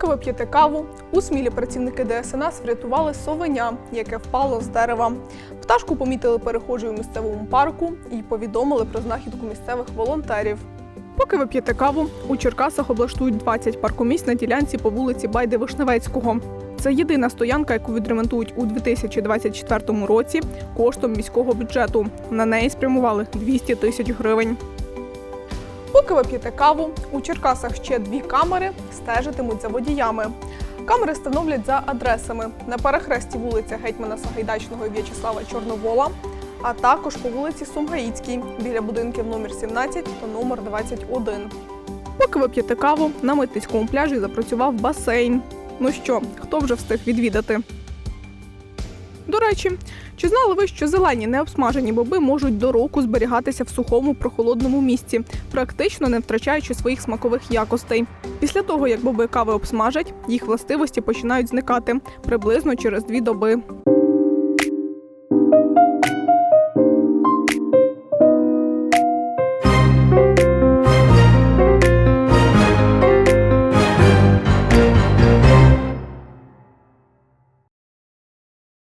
Поки ви п'єте каву, у смілі працівники ДСНС врятували совеня, яке впало з дерева. Пташку помітили перехожі у місцевому парку і повідомили про знахідку місцевих волонтерів. Поки ви п'єте каву, у Черкасах облаштують 20 паркомісць на ділянці по вулиці Байди Вишневецького. Це єдина стоянка, яку відремонтують у 2024 році коштом міського бюджету. На неї спрямували 200 тисяч гривень. Поки ви п'єте каву, у Черкасах ще дві камери стежитимуть за водіями. Камери встановлять за адресами на перехресті вулиця Гетьмана Сагайдачного і В'ячеслава Чорновола, а також по вулиці Сумгаїцькій біля будинків номер 17 та номер 21. Поки ви п'єте каву, на митницькому пляжі запрацював басейн. Ну що, хто вже встиг відвідати? До речі, чи знали ви, що зелені необсмажені боби можуть до року зберігатися в сухому прохолодному місці, практично не втрачаючи своїх смакових якостей? Після того, як боби кави обсмажать, їх властивості починають зникати приблизно через дві доби.